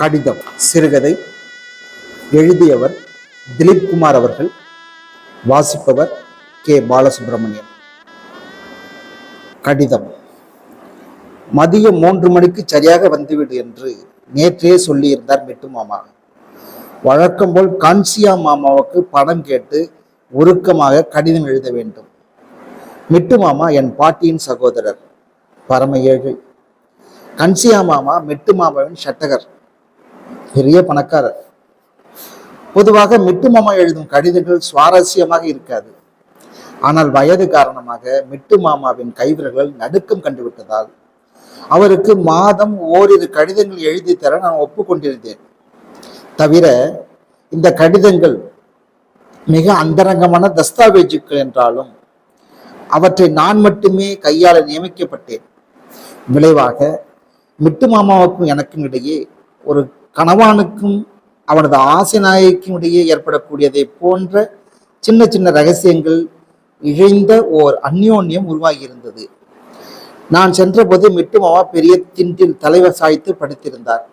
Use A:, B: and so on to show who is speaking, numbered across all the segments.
A: கடிதம் சிறுகதை எழுதியவர் திலீப் குமார் அவர்கள் வாசிப்பவர் கே. பாலசுப்ரமணியன். கடிதம். மதியம் மூன்று மணிக்கு சரியாக வந்துவிடு என்று நேற்றே சொல்லியிருந்தார் மிட்டு மாமா. வழக்கம் போல் கான்சியா மாமாவுக்கு பணம் கேட்டு உருக்கமாக கடிதம் எழுத வேண்டும். மிட்டு மாமா என் பாட்டியின் சகோதரர் பரம ஏழை. கன்சியா மாமா மிட்டு மாமாவின் சட்டகர். பெரிய பணக்காரர். பொதுவாக மிட்டு மாமா எழுதும் கடிதங்கள் சுவாரஸ்யமாக இருக்காது. ஆனால் வயது காரணமாக மிட்டு மாமாவின் கைவிரல்கள் நடுக்கம் கண்டுவிட்டதால் அவருக்கு மாதம் ஓரிரு கடிதங்கள் எழுதி தர நான் ஒப்புக்கொண்டிருந்தேன். தவிர இந்த கடிதங்கள் மிக அந்தரங்கமான தஸ்தாவேஜுக்கள் என்றாலும் அவற்றை நான் மட்டுமே கையாள நியமிக்கப்பட்டேன். விளைவாக மிட்டு மாமாவுக்கும் எனக்கும் இடையே ஒரு கணவானுக்கும் அவனது ஆசை நாயகிக்கும் இடையே ஏற்படக்கூடியதை போன்ற சின்ன சின்ன ரகசியங்கள் இழைந்த ஓர் அந்யோன்யம் உருவாகியிருந்தது. நான் சென்றபோது மிட்டுமாவா பெரிய திண்டில் தலைவர் சாய்த்து படுத்திருந்தார்.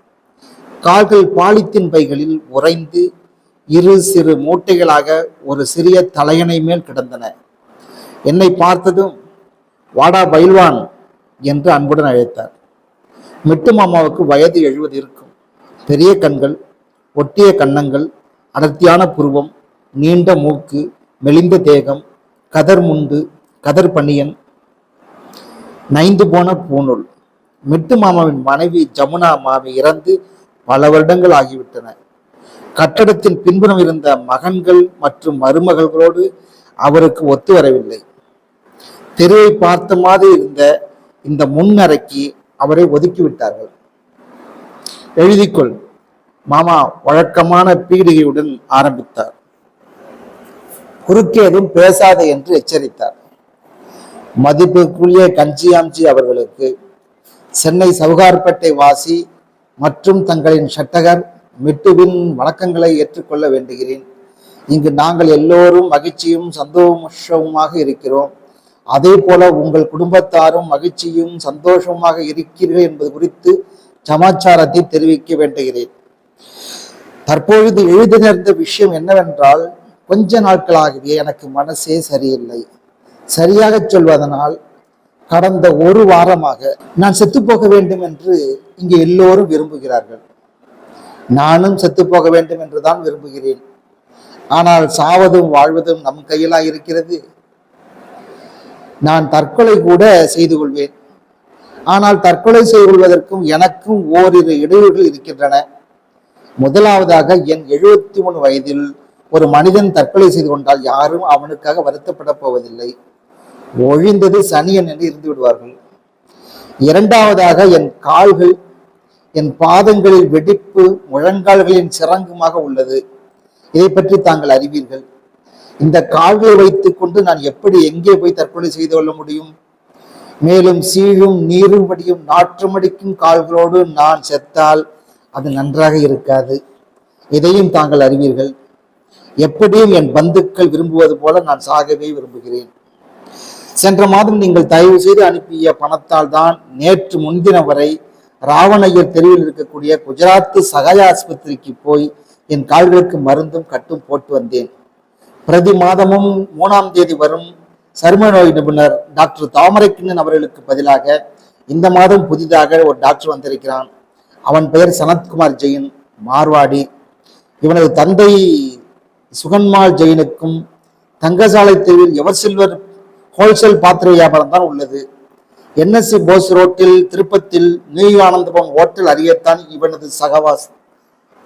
A: கால்கள் பாலித்தின் பைகளில் உறைந்து இரு சிறு மூட்டைகளாக ஒரு சிறிய தலையணை மேல் கிடந்தன. என்னை பார்த்ததும் வாடா பயில்வான் என்று அன்புடன் அழைத்தார். மிட்டு மாமாவுக்கு வயது எழுபது இருக்கும். பெரிய கண்கள் ஒட்டிய கன்னங்கள் அடர்த்தியான புருவம் நீண்ட மூக்கு மெலிந்த தேகம் கதர் முண்டு கதர் பனியன் நைந்து போன பூநூல். மிட்டு மாமாவின் மனைவி ஜமுனா மாமி இறந்து பல வருடங்கள் ஆகிவிட்டன. கட்டடத்தின் பின்புறம் இருந்த மகன்கள் மற்றும் மருமகள்களோடு அவருக்கு ஒத்து வரவில்லை. தெருவை பார்த்த மாதிரி இருந்த இந்த முன்னறைக்கு அவரை ஒதுக்கிவிட்டார்கள் எழுதிக்கொள். மாமா வழக்கமான பீடிகையுடன் ஆரம்பித்தார். குறுக்கேதும் பேசாதே என்று எச்சரித்தார். மதிப்புக்குரிய கஞ்சியாம்ஜி அவர்களுக்கு சென்னை சவுகார்பேட்டை வாசி மற்றும் தங்களின் சட்டகர் மிட்டுவின் வணக்கங்களை ஏற்றுக்கொள்ள வேண்டுகிறேன். இங்கு நாங்கள் எல்லோரும் மகிழ்ச்சியும் சந்தோஷமுமாக இருக்கிறோம். அதே போல உங்கள் குடும்பத்தாரும் மகிழ்ச்சியும் சந்தோஷமாக இருக்கிறீர்கள் என்பது குறித்து சமாச்சாரத்தை தெரிவிக்க வேண்டுகிறேன். தற்பொழுது எழுதி நேர்ந்த விஷயம் என்னவென்றால் கொஞ்ச நாட்களாகவே எனக்கு மனசே சரியில்லை. சரியாக சொல்வதனால் கடந்த ஒரு வாரமாக நான் செத்து போக வேண்டும் என்று இங்கே எல்லோரும் விரும்புகிறார்கள். நானும் செத்து போக வேண்டும் என்று தான் விரும்புகிறேன். ஆனால் சாவதும் வாழ்வதும் நம் கையிலா இருக்கிறது நான் தற்கொலை கூட செய்து கொள்வேன். ஆனால் தற்கொலை செய்து கொள்வதற்கும் எனக்கும் ஓரிரு இடையூறுகள் இருக்கின்றன. முதலாவதாக என் எழுபத்தி மூணு வயதில் ஒரு மனிதன் தற்கொலை செய்து கொண்டால் யாரும் அவனுக்காக வருத்தப்பட போவதில்லை. ஒழிந்தது சனியன் என்று இருந்து விடுவார்கள். இரண்டாவதாக என் கால்கள் என் பாதங்களில் வெடிப்பு முழங்கால்களின் சிறங்குமாக உள்ளது. இதை பற்றி தாங்கள் அறிவீர்கள். இந்த கால்களை வைத்துக் கொண்டு நான் எப்படி எங்கே போய் தற்கொலை செய்து கொள்ள முடியும்? மேலும் சீழும் நீரும் வடியும் நாற்றமடிக்கும் கால்களோடு நான் செத்தால் அது நன்றாக இருக்காது. இதையும் தாங்கள் அறிவீர்கள். எப்படியும் என் பந்துக்கள் விரும்புவது போல நான் சாகவே விரும்புகிறேன். சென்ற மாதம் நீங்கள் தயவு செய்து அனுப்பிய பணத்தால் தான் நேற்று முன்தினம் வரை ராவணையர் தெருவில் இருக்கக்கூடிய குஜராத்து சகாய ஆஸ்பத்திரிக்கு போய் என் கால்களுக்கு மருந்தும் கட்டும் போட்டு வந்தேன். பிரதி மாதமும் மூணாம் தேதி வரும் சரும நோய் நிபுணர் டாக்டர் தாமரைக்கிண்ணன் அவர்களுக்கு பதிலாக இந்த மாதம் புதிதாக ஒரு டாக்டர் வந்திருக்கிறான். அவன் பெயர் சனத்குமார் ஜெயின் மார்வாடி. இவனது தந்தை சுகன்மால் ஜெயினுக்கும் தங்கசாலை தெருவில் எவர் சில்வர் ஹோல்சேல் பாத்திர வியாபாரம் தான் உள்ளது. என்எஸ்சி போஸ் ரோட்டில் திருப்பத்தில் நியூ ஆனந்தபம் ஹோட்டல் அறியத்தான் இவனது சகவாஸ்.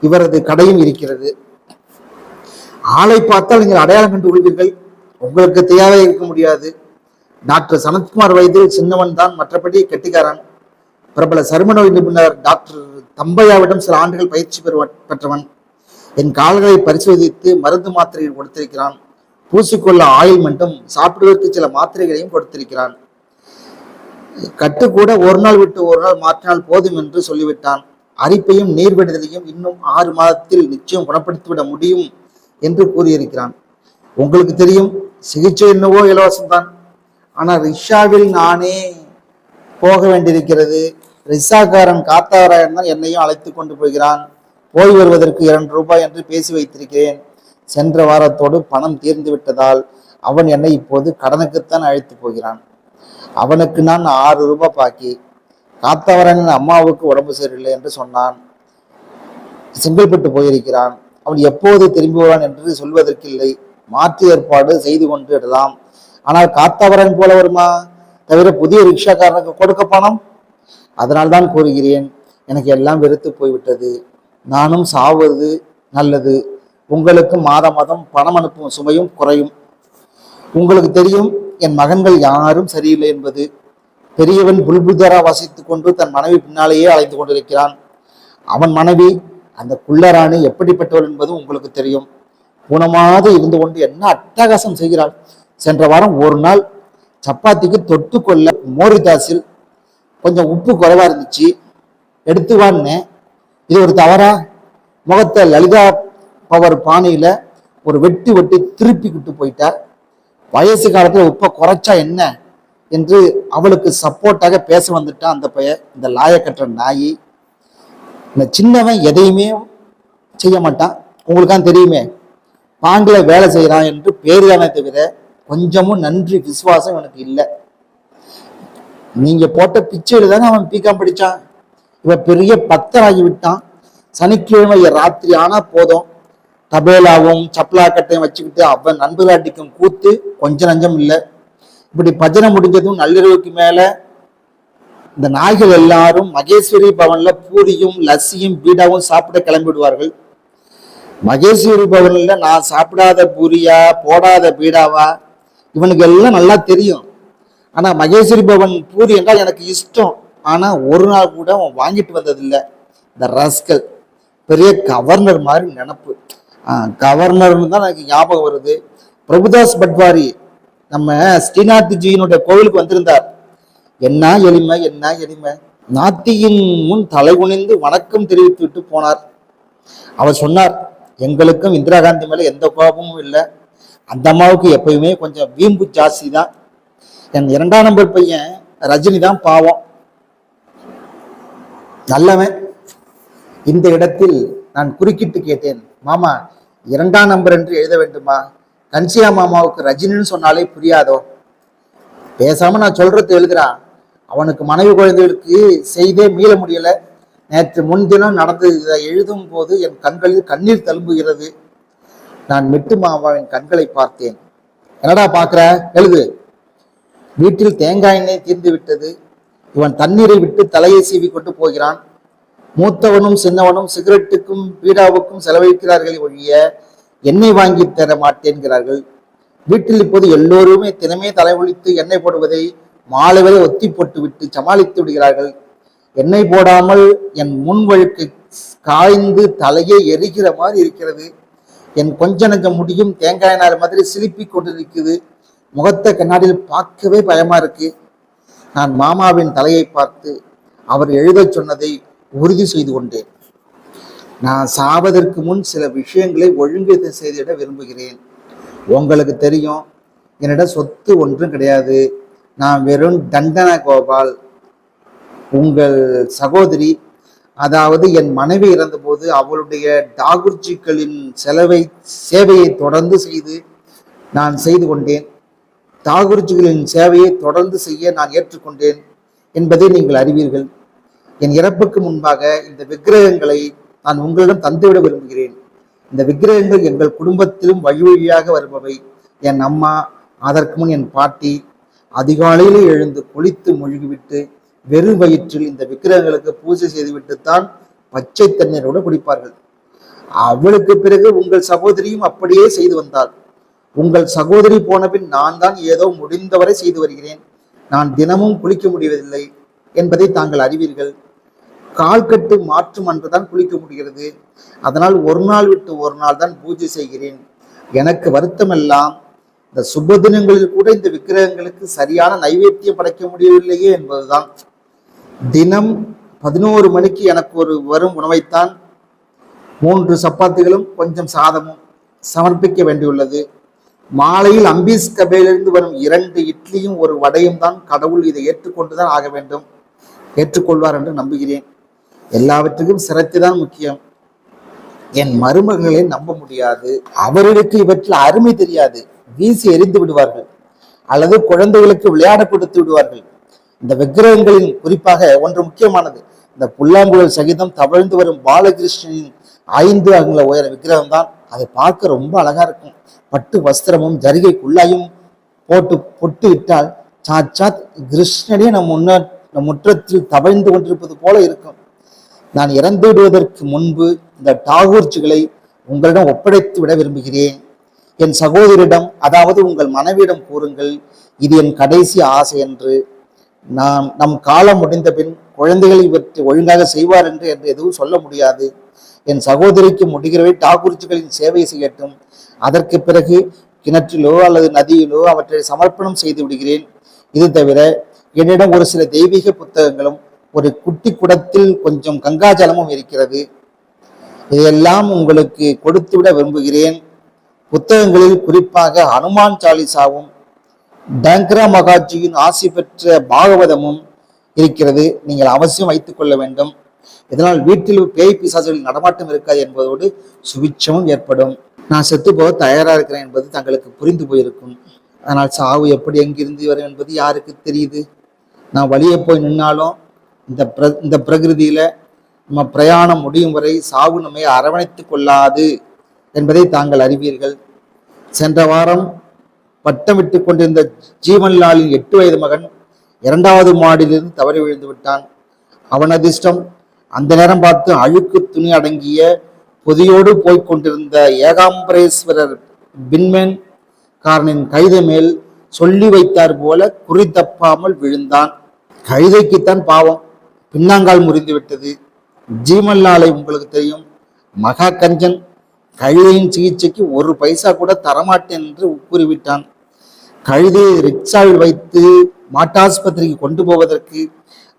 A: இவரது கடையும் இருக்கிறது. ஆளை பார்த்தால் நீங்கள் அடையாளம் கண்டு கொள்வீர்கள் உங்களுக்கு தேவை இருக்க முடியாது. டாக்டர் சனத்குமார் வயதில் சின்னவன் தான் மற்றபடி கெட்டிக்காரன். பிரபல சரும நோய் நிபுணர் டாக்டர் தம்பையாவிடம் சில ஆண்டுகள் பயிற்சி பெறுவ பெற்றவன். என் கால்களை பரிசோதித்து மருந்து மாத்திரைகள் கொடுத்திருக்கிறான். பூசிக்கொள்ள ஆயில்மெண்ட்டும் சாப்பிடுவதற்கு சில மாத்திரைகளையும் கொடுத்திருக்கிறான். கட்டு கூட ஒரு நாள் விட்டு ஒரு நாள் மாற்றினால் போதும் என்று சொல்லிவிட்டான். அரிப்பையும் நீர் விடுதலையும் இன்னும் ஆறு மாதத்தில் நிச்சயம் குணப்படுத்திவிட முடியும் என்று கூறியிருக்கிறான். உங்களுக்கு தெரியும் சிகிச்சை என்னவோ இலவசம்தான். ஆனால் ரிக்ஷாவில் நானே போக வேண்டியிருக்கிறது. ரிக்ஷாக்காரன் காத்தாராயன் தான் என்னையும் அழைத்து கொண்டு போகிறான். போய் வருவதற்கு இரண்டு ரூபாய் என்று பேசி வைத்திருக்கிறேன். சென்ற வாரத்தோடு பணம் தீர்ந்து விட்டதால் அவன் என்னை இப்போது கடனுக்குத்தான் அழைத்து போகிறான். அவனுக்கு நான் ஆறு ரூபாய் பாக்கி. காத்தவரனின் அம்மாவுக்கு உடம்பு சரியில்லை என்று சொன்னான். செங்கல்பட்டு போயிருக்கிறான். அவன் எப்போது திரும்பி வருவான் என்று சொல்வதற்கில்லை. மாற்று ஏற்பாடு செய்து கொண்டு இடலாம் ஆனால் காத்தவரன் போல வருமா? தவிர புதிய ரிக்ஷாக்காரனுக்கு கொடுக்க பணம்? அதனால்தான் கூறுகிறேன் எனக்கு எல்லாம் வெறுத்து போய்விட்டது. நானும் சாவது நல்லது. உங்களுக்கு மாத மாதம் பணம் அனுப்பும் சுமையும் குறையும். உங்களுக்கு தெரியும் என் மகன்கள் யாரும் சரியில்லை என்பது. பெரியவன் புல்புதரா வசித்துக் கொண்டு தன் மனைவி பின்னாலேயே அழைத்து கொண்டிருக்கிறான். அவன் மனைவி அந்த குள்ளராணி எப்படிப்பட்டவள் என்பது உங்களுக்கு தெரியும். ஊனமாக இருந்து கொண்டு என்ன அட்டகாசம் செய்கிறாள்? சென்ற வாரம் ஒரு நாள் சப்பாத்திக்கு தொட்டு கொள்ள மோரிதாஸில் கொஞ்சம் உப்பு குறைவா இருந்துச்சு. எடுத்துவான்னு இது ஒரு தவறா? முகத்தை லலிதா பவர் பானையில ஒரு வெட்டி வெட்டி திருப்பிக்கிட்டு போயிட்டார். வயசு காலத்துல உப்பை குறைச்சா என்ன? என்று அவளுக்கு சப்போர்ட்டாக பேச வந்துட்டான் அந்த பையன் இந்த லாயக்கற்ற நாயி. இந்த சின்னவன் எதையுமே செய்ய மாட்டான். உங்களுக்கான் தெரியுமே பாங்கில வேலை செய்கிறான் என்று பேருதானே தவிர கொஞ்சமும் நன்றி விசுவாசம் எனக்கு இல்லை. நீங்க போட்ட பிச்சையில் தானே அவன் பிகாம் படிச்சான். இவன் பெரிய பத்தராகி விட்டான். சனிக்கிழமை ராத்திரி ஆனா போதும். தபேலாவும் சப்ளா கட்டையும் வச்சுக்கிட்டு அவன் நண்பர்களாட்டிக்கும் கூத்து கொஞ்சம் நஞ்சம் இல்லை. இப்படி பஜனை முடிஞ்சதும் நள்ளிரவுக்கு மேல இந்த நாய்கள் எல்லாரும் மகேஸ்வரி பவன்ல பூரியும் லஸ்ஸியும் பீடாவும் சாப்பிட கிளம்பிடுவார்கள். மகேஸ்வரி பவனில் நான் சாப்பிடாத பூரியா போடாத பீடாவா? இவனுக்கு எல்லாம் நல்லா தெரியும். ஆனால் மகேஸ்வரி பவன் பூரி என்றால் எனக்கு இஷ்டம். ஆனால் ஒரு நாள் கூட அவன் வாங்கிட்டு வந்ததில்லை. இந்த ரஸ்கல். பெரிய கவர்னர் மாதிரி நினப்பு. கவர்னர்னு தான் எனக்கு ஞாபகம் வருது. பிரபுதாஸ் பட்வாரி நம்ம ஸ்ரீநாத்ஜியினுடைய கோவிலுக்கு வந்திருந்தார். என்ன எளிமை என்ன எளிமை? நாத்தியின் முன் தலை குனிந்து வணக்கம் தெரிவித்து விட்டு போனார். அவர் சொன்னார் எங்களுக்கும் இந்திரா காந்தி மேல எந்த கோபமும் இல்லை. அந்த அம்மாவுக்கு எப்பயுமே கொஞ்சம் வீம்பு ஜாஸ்தி தான் என் இரண்டாம் நம்பர் பையன் ரஜினி தான் பாவம். நல்லவன். இந்த இடத்தில் நான் குறுக்கிட்டு கேட்டேன் மாமா இரண்டாம் நம்பர் என்று எழுத வேண்டுமா? கன்சியா மாமாவுக்கு ரஜினின்னு சொன்னாலே புரியாதோ? பேசாம நான் சொல்றது எழுதுறான் அவனுக்கு மனைவி குழந்தைகளுக்கு செய்தே மீள முடியல. நேற்று முன்தினம் நடந்தது இதை எழுதும் போது என் கண்களில் கண்ணீர் தழும்புகிறது. நான் மெட்டு மாமாவின் கண்களை பார்த்தேன். என்னடா பார்க்குற? எழுது. வீட்டில் தேங்காய் எண்ணெய் தீர்ந்து விட்டது. இவன் தண்ணீரை விட்டு தலையை சீவி கொண்டு போகிறான். மூத்தவனும் சின்னவனும் சிகரெட்டுக்கும் பீடாவுக்கும் செலவழிக்கிறார்கள் ஒழிய எண்ணெய் வாங்கி தர மாட்டேன்கிறார்கள். வீட்டில் இப்போது எல்லோருமே தினமே தலைவலித்து எண்ணெய் போடுவதை மாலை வரை ஒத்தி போட்டு விட்டு சமாளித்து விடுகிறார்கள். எண்ணெய் போடாமல் என் முன்வழுக்கு காய்ந்து தலையே எரிகிற மாதிரி இருக்கிறது. என் கொஞ்ச நஞ்ச முடியும் தேங்காய் நார் மாதிரி சிலிப்பி கொண்டிருக்குது முகத்தை கண்ணாடியில் பார்க்கவே பயமா இருக்கு. நான் மாமாவின் தலையை பார்த்து அவர் எழுதச் சொன்னதை உறுதி செய்து கொண்டேன். நான் சாவதற்கு முன் சில விஷயங்களை ஒழுங்கு செய்திட விரும்புகிறேன். உங்களுக்கு தெரியும் என்னிடம் சொத்து ஒன்றும் கிடையாது. நான் வெறும் தண்டன கோபால். உங்கள் சகோதரி அதாவது என் மனைவி இறந்தபோது அவளுடைய டாகுர்ஜிக்களின் செலவை சேவையை தொடர்ந்து செய்து நான் செய்து கொண்டேன். தாகுர்ஜிகளின் சேவையை தொடர்ந்து செய்ய நான் ஏற்றுக்கொண்டேன் என்பதை நீங்கள் அறிவீர்கள். என் இறப்புக்கு முன்பாக இந்த விக்கிரகங்களை நான் உங்களிடம் தந்துவிட விரும்புகிறேன். இந்த விக்கிரகங்கள் எங்கள் குடும்பத்திலும் வழி வழியாக வருபவை. என் அம்மா அதற்கு முன் என் பாட்டி அதிகாலையிலே எழுந்து குளித்து முழுகிவிட்டு வெறும் வயிற்றில் இந்த விக்கிரகங்களுக்கு பூஜை செய்துவிட்டுத்தான் பச்சை தண்ணீரோடு குடிப்பார்கள். அவளுக்கு பிறகு உங்கள் சகோதரியும் அப்படியே செய்து வந்தாள் உங்கள் சகோதரி போன பின் நான் தான் ஏதோ முடிந்தவரை செய்து வருகிறேன். நான் தினமும் குளிக்க முடிவதில்லை என்பதை தாங்கள் அறிவீர்கள். கால்கட்டு மாற்றும் அன்றுதான் குளிக்க முடிகிறது. அதனால் ஒரு நாள் விட்டு ஒரு நாள் தான் பூஜை செய்கிறேன். எனக்கு வருத்தமெல்லாம் இந்த சுப தினங்களில் கூட இந்த விக்கிரகங்களுக்கு சரியான நைவேத்தியம் படைக்க முடியவில்லையே என்பதுதான். தினம் பதினோரு மணிக்கு எனக்கு ஒரு வரும் உணவைத்தான் மூன்று சப்பாத்திகளும் கொஞ்சம் சாதமும் சமர்ப்பிக்க வேண்டியுள்ளது. மாலையில் அம்பீஸ் கபையிலிருந்து வரும் இரண்டு இட்லியும் ஒரு வடையும் தான் கடவுள் இதை ஏற்றுக்கொண்டுதான் ஆக வேண்டும். ஏற்றுக்கொள்வார் என்று நம்புகிறேன். எல்லாவற்றுக்கும் சிரத்தை தான் முக்கியம். என் மருமகளை நம்ப முடியாது. அவர்களுக்கு இவற்றில் அருமை தெரியாது. வீசி எறிந்து விடுவார்கள். அல்லது குழந்தைகளுக்கு விளையாட கொடுத்து விடுவார்கள். இந்த விக்கிரகங்களில் குறிப்பாக ஒன்று முக்கியமானது. இந்த புல்லாங்குழல் சகிதம் தவழ்ந்து வரும் பாலகிருஷ்ணனின் ஐந்து அங்குல உயர விக்கிரகம் தான் அதை பார்க்க ரொம்ப அழகா இருக்கும். பட்டு வஸ்திரமும் ஜரிகை குள்ளாயும் போட்டு பொட்டு இட்டால் சாட்சாத் கிருஷ்ணனே நம் முன்ன நம் முற்றத்தில் தவழ்ந்து கொண்டிருப்பது போல இருக்கும். நான் இறந்து விடுவதற்கு முன்பு இந்த டாகூர்ச்சிகளை உங்களிடம் ஒப்படைத்து விட விரும்புகிறேன். என் சகோதரிடம் அதாவது உங்கள் மனைவியிடம் கூறுங்கள் இது என் கடைசி ஆசை என்று நாம் நம் காலம் முடிந்த பின் குழந்தைகளை பற்றி ஒழுங்காக செய்வார் என்று என்று எதுவும் சொல்ல முடியாது. என் சகோதரிக்கு முடிகிறவை டாகூர்ச்சிகளின் சேவை செய்யட்டும். அதற்கு பிறகு கிணற்றிலோ அல்லது நதியிலோ அவற்றை சமர்ப்பணம் செய்து விடுகிறேன். இது தவிர என்னிடம் ஒரு சில தெய்வீக புத்தகங்களும் ஒரு குட்டி குடத்தில் கொஞ்சம் கங்காஜலமும் இருக்கிறது. இதையெல்லாம் உங்களுக்கு கொடுத்துவிட விரும்புகிறேன். புத்தகங்களில் குறிப்பாக ஹனுமான் சாலிசாவும் டங்கரா மகாஜியின் ஆசி பெற்ற பாகவதமும் இருக்கிறது. நீங்கள் அவசியம் வைத்துக் கொள்ள வேண்டும். இதனால் வீட்டில் பேய் பிசாசுகளின் நடமாட்டம் இருக்காது என்பதோடு சுபிட்சமும் ஏற்படும். நான் செத்து போக தயாரா இருக்கிறேன் என்பது தங்களுக்கு புரிந்து போயிருக்கும். ஆனால் சாவு எப்படி எங்கிருந்து வரும் என்பது யாருக்கு தெரியுது? நான் வழியே போய் நின்னாலும் இந்த பிர இந்த பிரகிருதியில நம்ம பிரயாணம் முடியும் வரை சாவு நம்மை அரவணைத்து கொள்ளாது என்பதை தாங்கள் அறிவீர்கள். சென்ற வாரம் பட்டம் கொண்டிருந்த ஜீவன்லாலின் எட்டு வயது மகன் இரண்டாவது மாடியிலிருந்து தவறி விழுந்து விட்டான். அவன் அதிர்ஷ்டம் அந்த நேரம் பார்த்து அழுக்கு துணி அடங்கிய பொதியோடு போய்க் கொண்டிருந்த ஏகாம்பரேஸ்வரர் பின்மேன் காரனின் கைதை மேல் சொல்லி வைத்தார் போல குறி தப்பாமல் விழுந்தான். கைதைக்குத்தான் பாவம். பின்னாங்கால் முறிந்து விட்டது. ஜீமல்லாலை உங்களுக்கு தெரியும். மகா கஞ்சன். கழுதையின் சிகிச்சைக்கு ஒரு பைசா கூட தரமாட்டேன் என்று கூறிவிட்டான். கழுதையை ரிக்ஷாவில் வைத்து மாட்டாஸ்பத்திரிக்கு கொண்டு போவதற்கு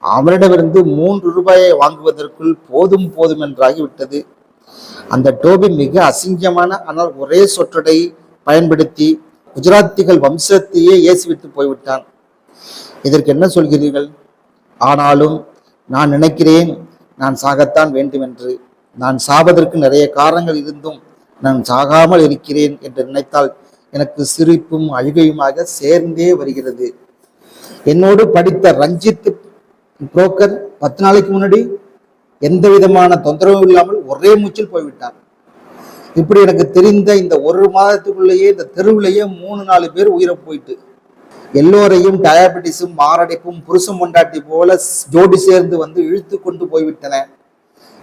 A: அவரிடமிருந்து மூன்று ரூபாயை வாங்குவதற்குள் போதும் போதும் என்றாகிவிட்டது. அந்த டோபி மிக அசிங்கமான ஆனால் ஒரே சொற்றடை பயன்படுத்தி குஜராத்திகள் வம்சத்தையே ஏசிவிட்டு போய்விட்டான். இதற்கு என்ன சொல்கிறீர்கள்? ஆனாலும் நான் நினைக்கிறேன் நான் சாகத்தான் வேண்டும் என்று நான் சாவதற்கு நிறைய காரணங்கள் இருந்தும் நான் சாகாமல் இருக்கிறேன் என்று நினைத்தால் எனக்கு சிரிப்பும் அழுகையுமாக சேர்ந்தே வருகிறது. என்னோடு படித்த ரஞ்சித் புரோக்கர் பத்து நாளைக்கு முன்னாடி எந்த விதமான தொந்தரவும் இல்லாமல் ஒரே மூச்சில் போய்விட்டார். இப்படி எனக்கு தெரிந்த இந்த ஒரு மாதத்துக்குள்ளேயே இந்த தெருவிலேயே மூணு நாலு பேர் உயிரை போயிட்டு எல்லோரையும் டயபெட்டிஸும் மாரடைப்பும் புருஷம் கொண்டாட்டி போல ஜோடி சேர்ந்து வந்து இழுத்து கொண்டு போய்விட்டன.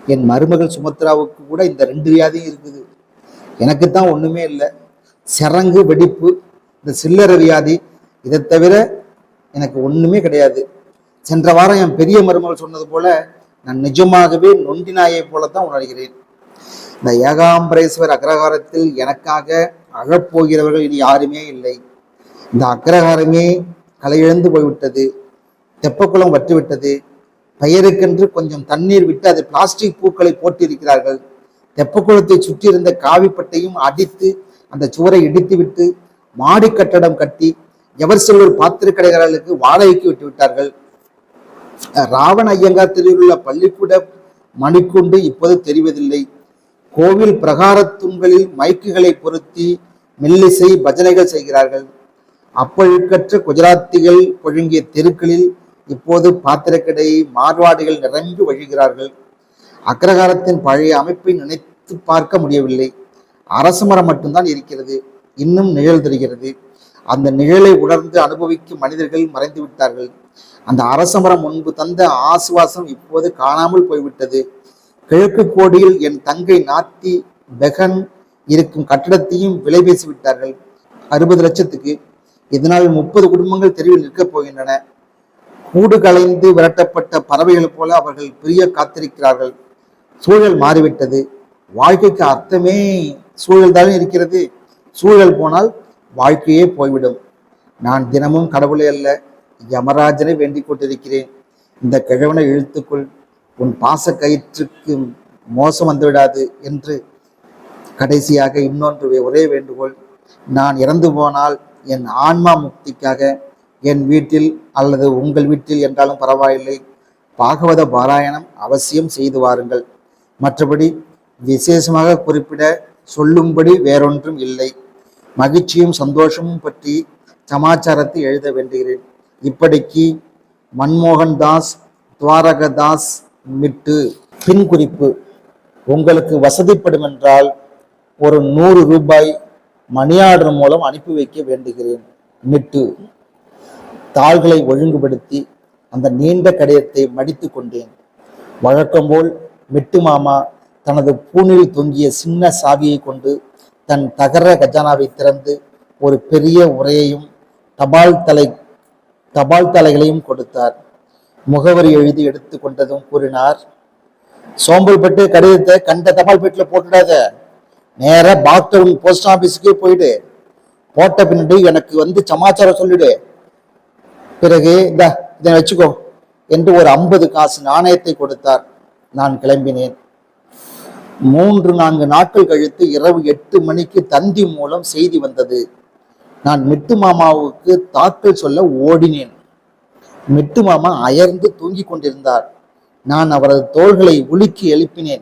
A: என் மருமகள் சுமத்ராவுக்கு கூட இந்த ரெண்டு வியாதியும் இருக்குது. எனக்கு தான் ஒன்றுமே இல்லை. சரங்கு வெடிப்பு இந்த சில்லறை வியாதி இதை தவிர எனக்கு ஒன்றுமே கிடையாது. சென்ற வாரம் என் பெரிய மருமகள் சொன்னது போல நான் நிஜமாகவே நொண்டி நாயை போலத்தான் உணர்கிறேன். இந்த ஏகாம்பரேஸ்வர் அக்ரஹாரத்தில் எனக்காக அழப்போகிறவர்கள் இனி யாருமே இல்லை. இந்த அக்ரஹாரமே கலையிழந்து போய்விட்டது. தெப்பக்குளம் வற்றிவிட்டது. பெயருக்கென்று கொஞ்சம் தண்ணீர் விட்டு அது பிளாஸ்டிக் பூக்களை போட்டிருக்கிறார்கள். தெப்பக்குளத்தை சுற்றி இருந்த காவிப்பட்டையும் அடித்து அந்த சுவரை இடித்துவிட்டு மாடி கட்டடம் கட்டி எவர் செல்வர் பாத்திர வாடகைக்கு விட்டு விட்டார்கள். ராவண ஐயங்கார் தெருவில் உள்ள பள்ளிக்கூட மணிக்குண்டு இப்போது தெரிவதில்லை. கோவில் பிரகாரத்துங்களில் மைக்குகளை பொருத்தி மெல்லிசை பஜனைகள் செய்கிறார்கள். அப்பழுக்கற்ற குஜராத்திகள் ஒழுங்கிய தெருக்களில் இப்போது பாத்திரக்கடை மார்வாடிகள் நிரம்பி வழிகிறார்கள். அக்ரகாரத்தின் பழைய அமைப்பை நினைத்து பார்க்க முடியவில்லை. அரசு மரம் மட்டும்தான் இருக்கிறது. இன்னும் நிழல் தெரிகிறது. அந்த நிழலை உணர்ந்து அனுபவிக்கும் மனிதர்கள் மறைந்து விட்டார்கள். அந்த அரச மரம் முன்பு தந்த ஆசுவாசம் இப்போது காணாமல் போய்விட்டது. கிழக்கு கோடியில் என் தங்கை நாத்தி பெகன் இருக்கும் கட்டடத்தையும் விலை பேசிவிட்டார்கள். அறுபது லட்சத்துக்கு. இதனால் முப்பது குடும்பங்கள் தெருவில் நிற்கப் போகின்றன. கூடு கலைந்து விரட்டப்பட்ட பறவைகள் போல அவர்கள் பிரிய காத்திருக்கிறார்கள். சூழல் மாறிவிட்டது. வாழ்க்கைக்கு அர்த்தமே சூழல் தானே இருக்கிறது. சூழல் போனால் வாழ்க்கையே போய்விடும். நான் தினமும் கடவுளே அல்ல யமராஜனை வேண்டிக் கொண்டிருக்கிறேன். இந்த கிழவனை இழுத்துக்குள். உன் பாச கயிற்றுக்கு மோசம் வந்துவிடாது என்று கடைசியாக இன்னொன்று ஒரே வேண்டுகோள். நான் இறந்து போனால் என் ஆன்மா முக்திக்காக என் வீட்டில் அல்லது உங்கள் வீட்டில் என்றாலும் பரவாயில்லை. பாகவத பாராயணம் அவசியம் செய்து வாருங்கள். மற்றபடி விசேஷமாக குறிப்பிட சொல்லும்படி வேறொன்றும் இல்லை. மகிழ்ச்சியும் சந்தோஷமும் பற்றி சமாச்சாரத்தை எழுத வேண்டுகிறேன். இப்படிக்கு மன்மோகன் தாஸ் துவாரகதாஸ் மிட்டு பின் குறிப்பு. உங்களுக்கு வசதிப்படும் என்றால் ஒரு நூறு ரூபாய் மணி ஆர்டர் மூலம் அனுப்பி வைக்க வேண்டுகிறேன். மிட்டு. தாள்களை ஒழுங்குபடுத்தி அந்த நீண்ட கடிதத்தை மடித்து கொண்டேன். வழக்கம்போல் மெட்டு மாமா தனது பூணில் தொங்கிய சின்ன சாவியை கொண்டு தன் தகர கஜானாவை திறந்து ஒரு பெரிய உரையையும் தபால் தலை தபால் தலைகளையும் கொடுத்தார். முகவரி எழுதி எடுத்து கொண்டதும் கூறினார் சோம்பல்பட்டு கடிதத்தை கண்ட தபால் பெட்டில் போட்டுடாத. நேராக பாக்டவுன் போஸ்ட் ஆபீஸுக்கே போயிடு. போட்ட பின்னாடி எனக்கு வந்து சமாச்சாரம் சொல்லிடு. பிறகு இந்த இதை வச்சுக்கோ. என்று ஒரு ஐம்பது காசு நாணயத்தை கொடுத்தார். நான் கிளம்பினேன். மூன்று நான்கு நாட்கள் கழித்து இரவு எட்டு மணிக்கு தந்தி மூலம் செய்தி வந்தது. நான் மிட்டு மாமாவுக்கு தாக்கல் சொல்ல ஓடினேன். மிட்டு மாமா அயர்ந்து தூங்கிக் கொண்டிருந்தார். நான் அவரது தோள்களை உலுக்கி எழுப்பினேன்.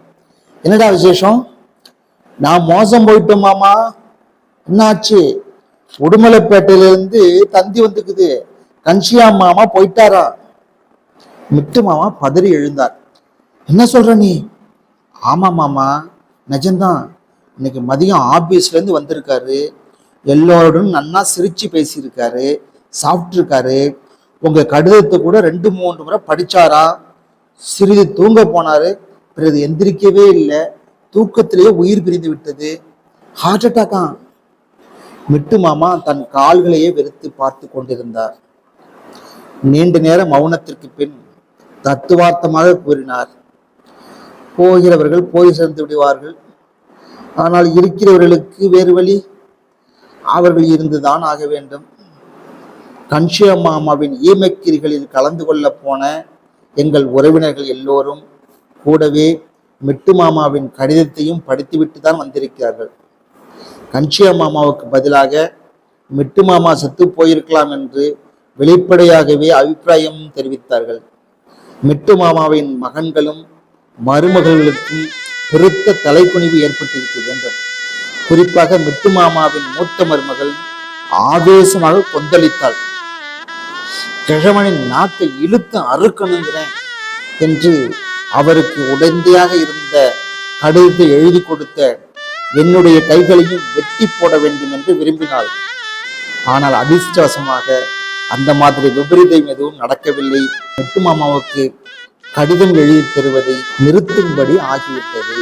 A: என்னடா விசேஷம்? நான் மோசம் போயிட்டோம் மாமா. என்னாச்சு? உடுமலைப்பேட்டையிலிருந்து தந்தி வந்துக்குது கன்ஷியா மாமா போயிட்டாரா? மிட்டு மாமா பதறி எழுந்தார். என்ன சொல்ற நீ? ஆமா மாமா நிஜம்தான். இன்னைக்கு மதியம் ஆபீஸ்ல இருந்து வந்திருக்காரு. எல்லோருடன் நன்னா சிரிச்சு பேசியிருக்காரு. சாப்பிட்ருக்காரு உங்க கடிதத்தை கூட ரெண்டு மூன்று முறை படிச்சாரா? சிறிது தூங்க போனாரு. பிறகு எந்திரிக்கவே இல்லை. தூக்கத்திலேயே உயிர் பிரிந்து விட்டது. ஹார்ட் அட்டாக்கா மிட்டு மாமா தன் கால்களையே வெறுத்து பார்த்து கொண்டிருந்தார். நீண்ட நேர மௌனத்திற்கு பின் தத்துவார்த்தமாக கூறினார். போகிறவர்கள் போய் சேர்ந்து விடுவார்கள். ஆனால் இருக்கிறவர்களுக்கு வேறு வழி? அவர்கள் இருந்துதான் ஆக வேண்டும். கன்ஷியா மாமாவின் ஈமக்கிரிகளில் கலந்து கொள்ள போன எங்கள் உறவினர்கள் எல்லோரும் கூடவே மிட்டு மாமாவின் கடிதத்தையும் படித்துவிட்டு தான் வந்திருக்கிறார்கள். கன்ஷியா மாமாவுக்கு பதிலாக மிட்டு மாமா செத்து போயிருக்கலாம் என்று வெளிப்படையாகவே அபிப்பிராயம் தெரிவித்தார்கள். மிட்டு மாமாவின் மகன்களும் மருமகளுக்கும் பெருத்த தலைக்குனிவு ஏற்பட்டிருக்க வேண்டும். குறிப்பாக மிட்டு மாமாவின் மூத்த மருமகள் ஆவேசமாக கொந்தளித்தாள். கிழவனின் நாக்கை இழுத்து அறுக்கணுங்கிறேன் என்று அவருக்கு உடந்தையாக இருந்த கடிதத்தை எழுதி கொடுத்த என்னுடைய கைகளையும் வெட்டி போட வேண்டும் என்று விரும்பினாள். ஆனால் அதிர்ஷ்டவசமாக அந்த மாதிரி விபரீதம் எதுவும் நடக்கவில்லை. மிட்டு மாமாவுக்கு கடிதம் எழுதி தருவதை நிறுத்தும்படி ஆகிவிட்டது.